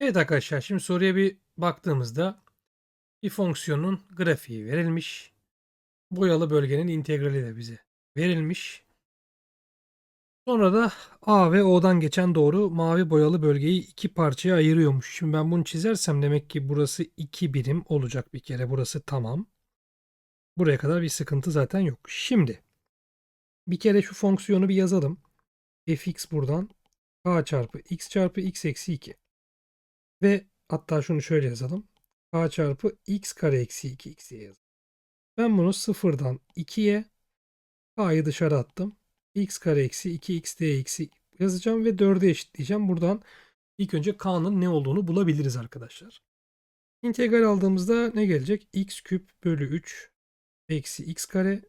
Evet arkadaşlar şimdi soruya bir baktığımızda bir fonksiyonun grafiği verilmiş. Boyalı bölgenin integrali de bize verilmiş. Sonra da A ve O'dan geçen doğru mavi boyalı bölgeyi iki parçaya ayırıyormuş. Şimdi ben bunu çizersem demek ki burası iki birim olacak bir kere. Burası tamam. Buraya kadar bir sıkıntı zaten yok. Şimdi bir kere şu fonksiyonu bir yazalım. fx buradan k çarpı x çarpı x eksi 2. Ve hatta şunu şöyle yazalım. k çarpı x kare eksi 2 x'ye yazalım. Ben bunu sıfırdan 2'ye k'yı dışarı attım. x kare eksi 2 x d eksi yazacağım ve 4'e eşitleyeceğim. Buradan ilk önce k'nın ne olduğunu bulabiliriz arkadaşlar. İntegral aldığımızda ne gelecek? x küp bölü 3 eksi x kare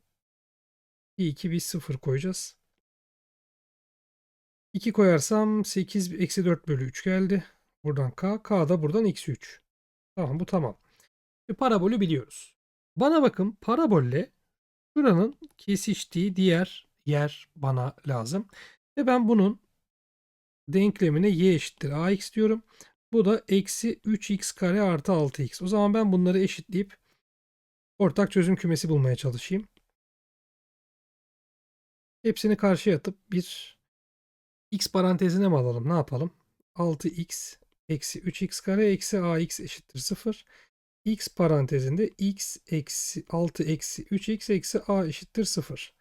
bir 2 bir 0 koyacağız. 2 koyarsam 8 eksi 4 bölü 3 geldi. Buradan k. K da buradan eksi 3. Tamam bu tamam. E, parabolü biliyoruz. Bana bakın parabolle şuranın kesiştiği diğer yer bana lazım. Ve ben bunun denklemine y eşittir ax diyorum. Bu da eksi 3x kare artı 6x. O zaman ben bunları eşitleyip ortak çözüm kümesi bulmaya çalışayım. Hepsini karşıya atıp bir x parantezine mi alalım? Ne yapalım? 6x eksi 3x kare eksi ax eşittir 0. x parantezinde x eksi 6 eksi 3x eksi a eşittir 0.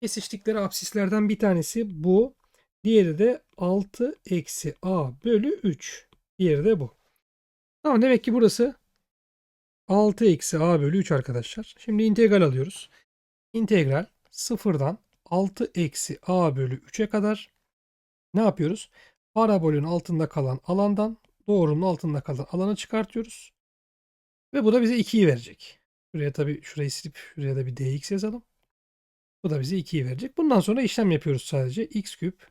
Kesiştikleri absislerden bir tanesi bu. Diğeri de 6 eksi a bölü 3. Diğeri de bu. Tamam demek ki burası 6 eksi a bölü 3 arkadaşlar. Şimdi integral alıyoruz. İntegral sıfırdan 6 eksi a bölü 3'e kadar ne yapıyoruz? Parabolün altında kalan alandan doğrunun altında kalan alanı çıkartıyoruz. Ve bu da bize 2'yi verecek. Şuraya tabii şurayı silip şuraya da bir dx yazalım. Bu da bize 2'yi verecek. Bundan sonra işlem yapıyoruz sadece. x küp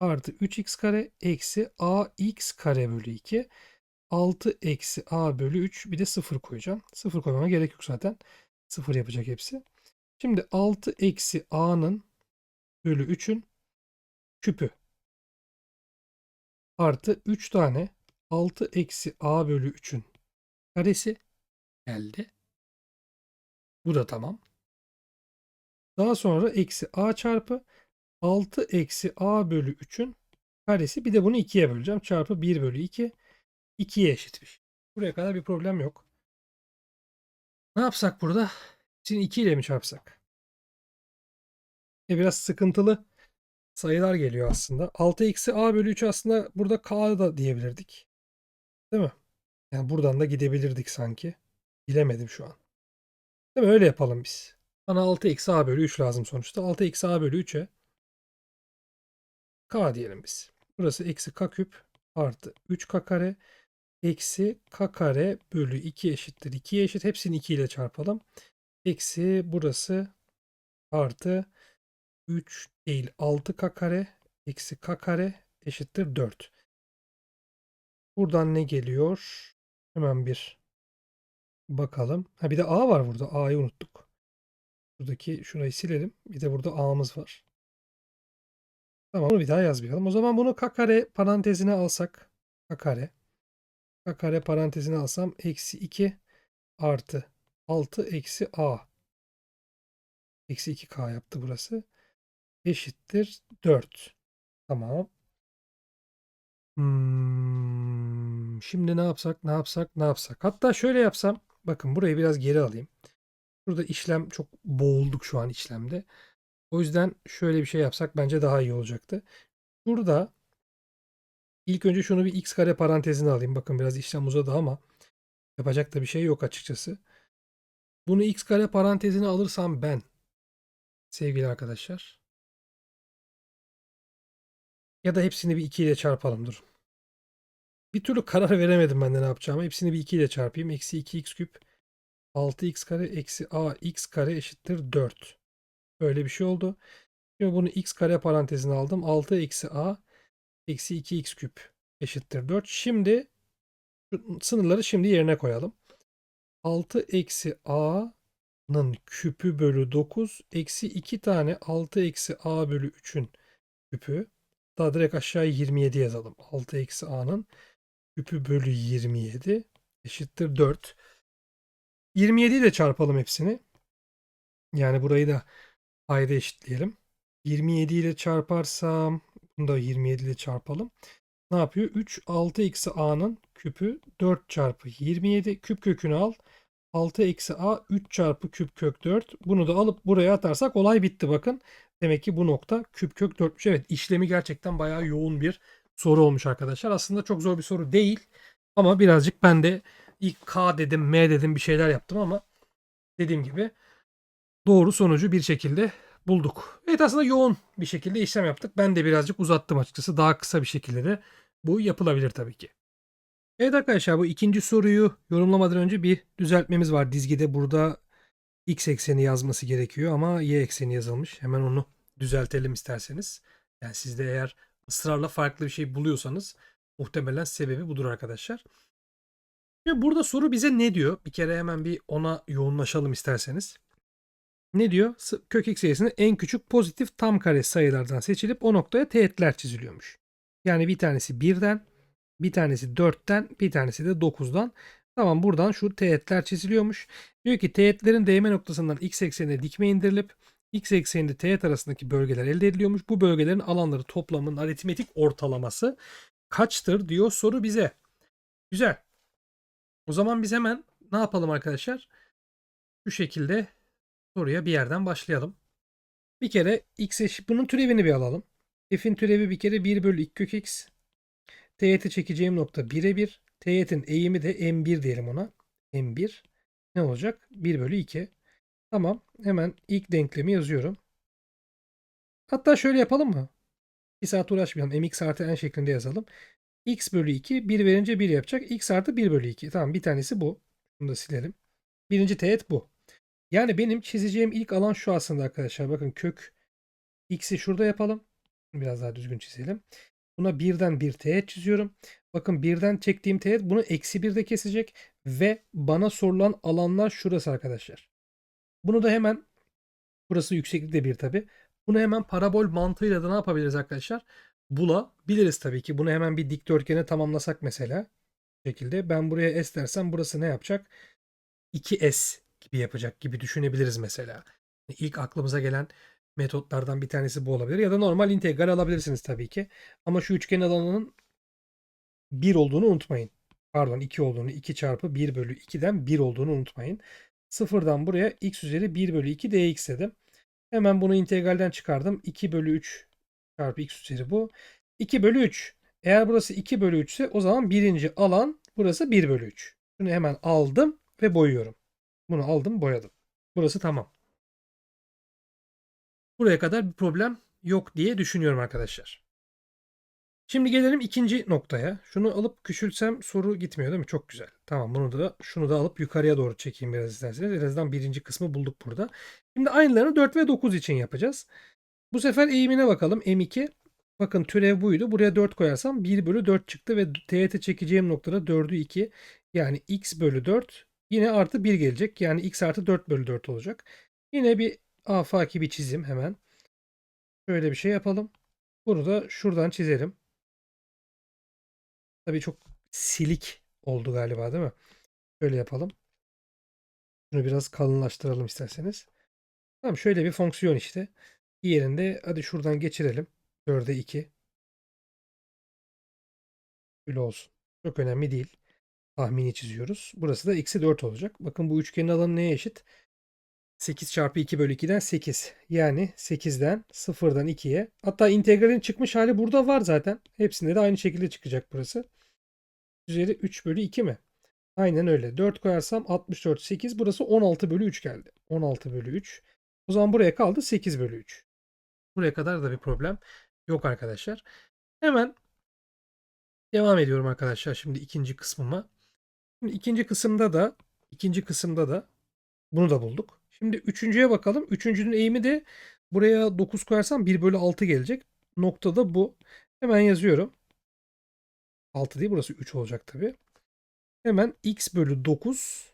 artı 3x kare eksi ax kare bölü 2. 6 eksi a bölü 3 bir de 0 koyacağım. 0 koymama gerek yok zaten. 0 yapacak hepsi. Şimdi 6 eksi a'nın bölü 3'ün küpü artı 3 tane 6 eksi a bölü 3'ün karesi geldi. Bu da tamam. Daha sonra eksi a çarpı 6 eksi a bölü 3'ün karesi. Bir de bunu 2'ye böleceğim. Çarpı 1 bölü 2. 2'ye eşitmiş. Buraya kadar bir problem yok. Ne yapsak burada? Şimdi 2 ile mi çarpsak? E biraz sıkıntılı sayılar geliyor aslında. 6 eksi a bölü 3 aslında burada k da diyebilirdik. Değil mi? Yani buradan da gidebilirdik sanki. Bilemedim şu an. Değil mi? Öyle yapalım biz. Bana 6 eksi a bölü 3 lazım sonuçta. 6 eksi a bölü 3'e k diyelim biz. Burası eksi k küp artı 3k kare eksi k kare bölü 2 eşittir 2'ye eşit. Hepsini 2 ile çarpalım. Eksi burası artı 3 değil 6k kare eksi k kare eşittir 4. Buradan ne geliyor? Hemen bir bakalım. Ha bir de a var burada. a'yı unuttuk. Buradaki şurayı silelim. Bir de burada a'mız var. Tamam bunu bir daha yazmayalım. O zaman bunu k kare parantezine alsak. k kare. kare parantezine alsam eksi 2 artı 6 eksi a. Eksi 2k yaptı burası. Eşittir 4. Tamam. Hmm, şimdi ne yapsak, ne yapsak, ne yapsak? Hatta şöyle yapsam. Bakın burayı biraz geri alayım. Burada işlem çok boğulduk şu an işlemde. O yüzden şöyle bir şey yapsak bence daha iyi olacaktı. Burada ilk önce şunu bir x kare parantezine alayım. Bakın biraz işlem uzadı ama yapacak da bir şey yok açıkçası. Bunu x kare parantezine alırsam ben sevgili arkadaşlar ya da hepsini bir 2 ile çarpalım dur. Bir türlü karar veremedim ben de ne yapacağımı. Hepsini bir 2 ile çarpayım. Eksi 2x küp 6x kare eksi ax kare eşittir 4. Böyle bir şey oldu. Şimdi bunu x kare parantezine aldım. 6 eksi a eksi 2x küp eşittir 4. Şimdi sınırları şimdi yerine koyalım. 6 eksi a'nın küpü bölü 9 eksi 2 tane 6 eksi a bölü 3'ün küpü. Daha direkt aşağıya 27 yazalım. 6 eksi a'nın küpü bölü 27 eşittir 4. 27 ile çarpalım hepsini. Yani burayı da payda eşitleyelim. 27 ile çarparsam bunu da 27 ile çarpalım. Ne yapıyor? 3 6 eksi a'nın küpü 4 çarpı 27 küp kökünü al. 6 eksi a 3 çarpı küp kök 4. Bunu da alıp buraya atarsak olay bitti bakın. Demek ki bu nokta küp kök 4'müş. Evet işlemi gerçekten bayağı yoğun bir soru olmuş arkadaşlar. Aslında çok zor bir soru değil. Ama birazcık ben de ilk K dedim M dedim bir şeyler yaptım ama dediğim gibi doğru sonucu bir şekilde bulduk. Evet aslında yoğun bir şekilde işlem yaptık. Ben de birazcık uzattım açıkçası. Daha kısa bir şekilde de bu yapılabilir tabii ki. Evet arkadaşlar bu ikinci soruyu yorumlamadan önce bir düzeltmemiz var. Dizgide burada x ekseni yazması gerekiyor ama y ekseni yazılmış. Hemen onu düzeltelim isterseniz. Yani siz de eğer ısrarla farklı bir şey buluyorsanız muhtemelen sebebi budur arkadaşlar. Şimdi burada soru bize ne diyor? Bir kere hemen bir ona yoğunlaşalım isterseniz. Ne diyor? Kök x en küçük pozitif tam kare sayılardan seçilip o noktaya teğetler çiziliyormuş. Yani bir tanesi 1'den, bir tanesi 4'ten, bir tanesi de 9'dan. Tamam buradan şu teğetler çiziliyormuş. Diyor ki teğetlerin değme noktasından x eksenine dikme indirilip x ekseninde teğet arasındaki bölgeler elde ediliyormuş. Bu bölgelerin alanları toplamının aritmetik ortalaması kaçtır diyor soru bize. Güzel. O zaman biz hemen ne yapalım arkadaşlar? Şu şekilde soruya bir yerden başlayalım. Bir kere x eşit bunun türevini bir alalım. F'in türevi bir kere 1 bölü 2 kök x. Teğeti çekeceğim nokta 1'e 1. Teğetin eğimi de m1 diyelim ona. m1 ne olacak? 1 bölü 2. Tamam. Hemen ilk denklemi yazıyorum. Hatta şöyle yapalım mı? 2 saat uğraşmayalım. mx artı n şeklinde yazalım. x bölü 2 1 verince 1 yapacak. x artı 1 bölü 2. Tamam bir tanesi bu. Bunu da silelim. Birinci teğet bu. Yani benim çizeceğim ilk alan şu aslında arkadaşlar. Bakın kök x'i şurada yapalım. Biraz daha düzgün çizelim. Buna birden bir teğet çiziyorum. Bakın birden çektiğim teğet bunu eksi birde kesecek. Ve bana sorulan alanlar şurası arkadaşlar. Bunu da hemen burası yükseklik de bir tabi. Bunu hemen parabol mantığıyla da ne yapabiliriz arkadaşlar? Bulabiliriz tabii ki. Bunu hemen bir dikdörtgene tamamlasak mesela. Bu şekilde. Ben buraya s dersem burası ne yapacak? 2s gibi yapacak gibi düşünebiliriz mesela. İlk aklımıza gelen metotlardan bir tanesi bu olabilir. Ya da normal integral alabilirsiniz tabii ki. Ama şu üçgen alanının 1 olduğunu unutmayın. Pardon 2 olduğunu 2 çarpı 1 bölü 2'den 1 olduğunu unutmayın. Sıfırdan buraya x üzeri 1 bölü 2 dx dedim. Hemen bunu integralden çıkardım. 2 bölü 3 çarpı x üzeri bu. 2 bölü 3. Eğer burası 2 bölü 3 ise o zaman birinci alan burası 1 bölü 3. Bunu hemen aldım ve boyuyorum. Bunu aldım boyadım. Burası tamam. Buraya kadar bir problem yok diye düşünüyorum arkadaşlar. Şimdi gelelim ikinci noktaya. Şunu alıp küçültsem soru gitmiyor değil mi? Çok güzel. Tamam bunu da şunu da alıp yukarıya doğru çekeyim biraz isterseniz. En azından birinci kısmı bulduk burada. Şimdi aynılarını 4 ve 9 için yapacağız. Bu sefer eğimine bakalım. M2. Bakın türev buydu. Buraya 4 koyarsam 1 bölü 4 çıktı ve teğete çekeceğim noktada 4'ü 2. Yani x bölü 4 yine artı 1 gelecek. Yani x artı 4 bölü 4 olacak. Yine bir afaki bir çizim hemen. Şöyle bir şey yapalım. Bunu da şuradan çizelim. Tabii çok silik oldu galiba değil mi? Şöyle yapalım. Şunu biraz kalınlaştıralım isterseniz. Tamam şöyle bir fonksiyon işte. Bir yerinde hadi şuradan geçirelim. 4'e 2. Böyle olsun. Çok önemli değil. Tahmini çiziyoruz. Burası da x'i 4 olacak. Bakın bu üçgenin alanı neye eşit? 8 çarpı 2 bölü 2'den 8. Yani 8'den 0'dan 2'ye. Hatta integralin çıkmış hali burada var zaten. Hepsinde de aynı şekilde çıkacak burası. Üzeri 3 bölü 2 mi? Aynen öyle. 4 koyarsam 64 8. Burası 16 bölü 3 geldi. 16 bölü 3. O zaman buraya kaldı 8 bölü 3. Buraya kadar da bir problem yok arkadaşlar. Hemen devam ediyorum arkadaşlar şimdi ikinci kısmıma. Şimdi ikinci kısımda da ikinci kısımda da bunu da bulduk. Şimdi üçüncüye bakalım. Üçüncünün eğimi de buraya 9 koyarsam 1 bölü 6 gelecek. Nokta da bu. Hemen yazıyorum. 6 değil burası 3 olacak tabi. Hemen x bölü 9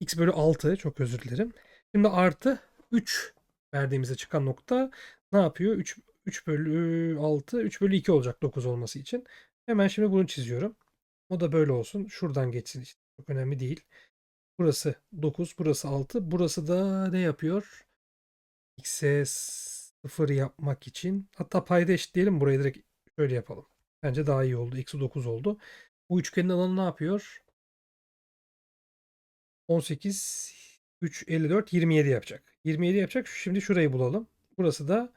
x bölü 6 çok özür dilerim. Şimdi artı 3 verdiğimizde çıkan nokta ne yapıyor? 3, 3 bölü 6, 3 bölü 2 olacak 9 olması için. Hemen şimdi bunu çiziyorum. O da böyle olsun. Şuradan geçsin işte. Çok önemli değil. Burası 9, burası 6. Burası da ne yapıyor? X'e 0 yapmak için. Hatta payda eşitleyelim. Burayı direkt şöyle yapalım. Bence daha iyi oldu. Eksi 9 oldu. Bu üçgenin alanı ne yapıyor? 18, 3, 54, 27 yapacak. 27 yapacak. Şimdi şurayı bulalım. Burası da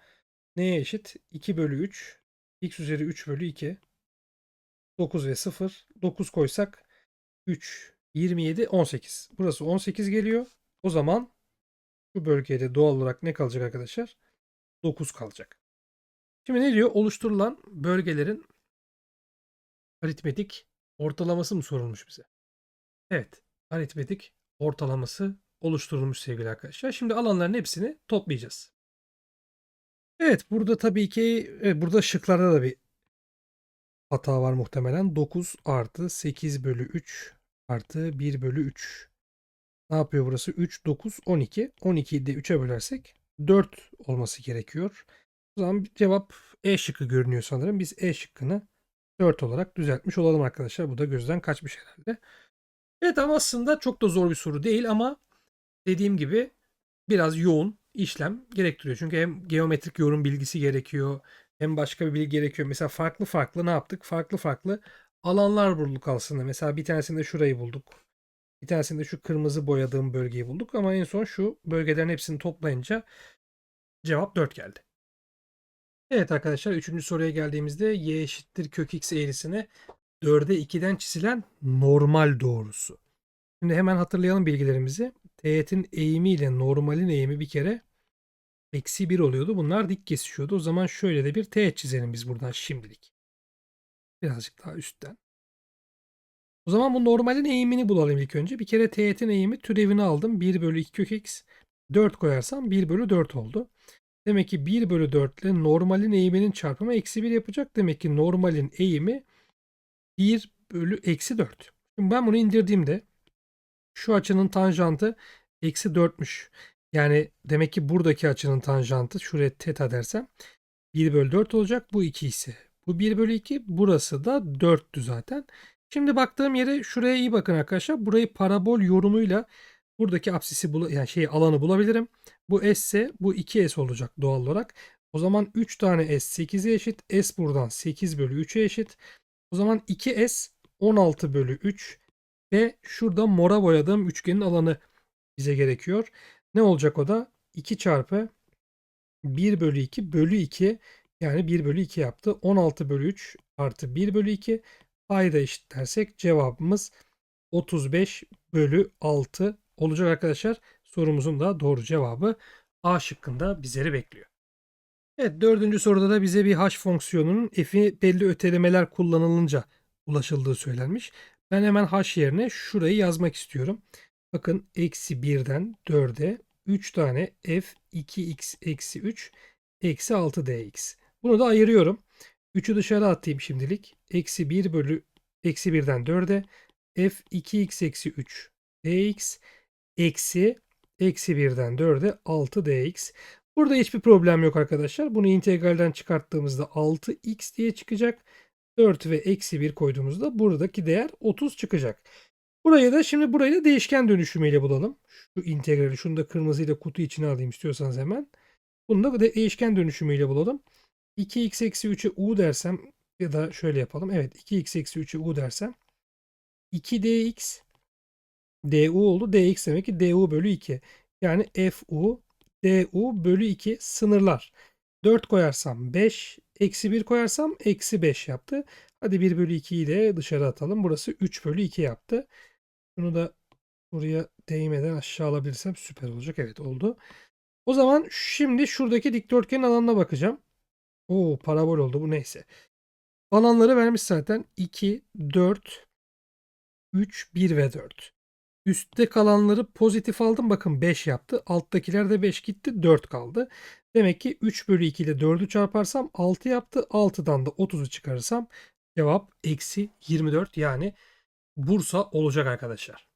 neye eşit? 2 bölü 3. X üzeri 3 bölü 2. 9 ve 0. 9 koysak 3, 27, 18. Burası 18 geliyor. O zaman şu bölgede doğal olarak ne kalacak arkadaşlar? 9 kalacak. Şimdi ne diyor? Oluşturulan bölgelerin aritmetik ortalaması mı sorulmuş bize? Evet. Aritmetik ortalaması oluşturulmuş sevgili arkadaşlar. Şimdi alanların hepsini toplayacağız. Evet burada tabii ki burada şıklarda da bir hata var muhtemelen. 9 artı 8 bölü 3 artı 1 bölü 3. Ne yapıyor burası? 3, 9, 12. 12'yi de 3'e bölersek 4 olması gerekiyor. O zaman cevap E şıkkı görünüyor sanırım. Biz E şıkkını 4 olarak düzeltmiş olalım arkadaşlar. Bu da gözden kaçmış herhalde. Evet ama aslında çok da zor bir soru değil ama dediğim gibi biraz yoğun işlem gerektiriyor. Çünkü hem geometrik yorum bilgisi gerekiyor hem başka bir bilgi gerekiyor. Mesela farklı farklı ne yaptık? Farklı farklı alanlar bulduk aslında. Mesela bir tanesinde şurayı bulduk. Bir tanesinde şu kırmızı boyadığım bölgeyi bulduk ama en son şu bölgelerin hepsini toplayınca cevap 4 geldi. Evet arkadaşlar 3. soruya geldiğimizde y eşittir kök x eğrisine 4'e 2'den çizilen normal doğrusu. Şimdi hemen hatırlayalım bilgilerimizi. Teğetin eğimi ile normalin eğimi bir kere eksi 1 oluyordu. Bunlar dik kesişiyordu. O zaman şöyle de bir teğet çizelim biz buradan şimdilik. Birazcık daha üstten. O zaman bu normalin eğimini bulalım ilk önce. Bir kere teğetin eğimi türevini aldım. 1 bölü 2 kök x. 4 koyarsam 1 bölü 4 oldu. Demek ki 1 bölü 4 ile normalin eğiminin çarpımı eksi 1 yapacak. Demek ki normalin eğimi 1 bölü eksi 4. Şimdi ben bunu indirdiğimde şu açının tanjantı eksi 4'müş. Yani demek ki buradaki açının tanjantı şuraya teta dersem 1 bölü 4 olacak. Bu 2 ise. Bu 1 bölü 2. Burası da 4'tü zaten. Şimdi baktığım yere şuraya iyi bakın arkadaşlar. Burayı parabol yorumuyla buradaki apsisi bula, yani şey alanı bulabilirim. Bu S ise bu 2S olacak doğal olarak. O zaman 3 tane S 8'e eşit. S buradan 8 bölü 3'e eşit. O zaman 2S 16 bölü 3 ve şurada mora boyadığım üçgenin alanı bize gerekiyor. Ne olacak o da? 2 çarpı 1 bölü 2 bölü 2 yani 1 bölü 2 yaptı. 16 bölü 3 artı 1 bölü 2 payda eşitlersek cevabımız 35 bölü 6 olacak arkadaşlar. Sorumuzun da doğru cevabı A şıkkında bizleri bekliyor. Evet dördüncü soruda da bize bir h fonksiyonunun f'i belli ötelemeler kullanılınca ulaşıldığı söylenmiş. Ben hemen h yerine şurayı yazmak istiyorum. Bakın eksi 1'den 4'e 3 tane f 2x eksi 3 eksi 6 dx. Bunu da ayırıyorum. 3'ü dışarı atayım şimdilik. Eksi 1 bölü eksi 1'den 4'e f 2x eksi 3 dx eksi eksi 1'den 4'e 6 dx. Burada hiçbir problem yok arkadaşlar. Bunu integralden çıkarttığımızda 6x diye çıkacak. 4 ve eksi 1 koyduğumuzda buradaki değer 30 çıkacak. Burayı da şimdi burayı da değişken dönüşümüyle bulalım. Şu integrali şunu da kırmızıyla kutu içine alayım istiyorsanız hemen. Bunu da değişken dönüşümüyle bulalım. 2x eksi 3'e u dersem ya da şöyle yapalım. Evet 2x eksi 3'e u dersem 2dx du oldu. dx demek ki du bölü 2. Yani fu du bölü 2 sınırlar. 4 koyarsam 5, eksi 1 koyarsam eksi 5 yaptı. Hadi 1 bölü 2'yi de dışarı atalım. Burası 3 bölü 2 yaptı. Bunu da buraya değmeden aşağı alabilirsem süper olacak. Evet oldu. O zaman şimdi şuradaki dikdörtgenin alanına bakacağım. Oo parabol oldu bu neyse. Alanları vermiş zaten 2, 4, 3, 1 ve 4. Üstte kalanları pozitif aldım. Bakın 5 yaptı. Alttakiler de 5 gitti. 4 kaldı. Demek ki 3 bölü 2 ile 4'ü çarparsam 6 yaptı. 6'dan da 30'u çıkarırsam cevap eksi 24 yani Bursa olacak arkadaşlar.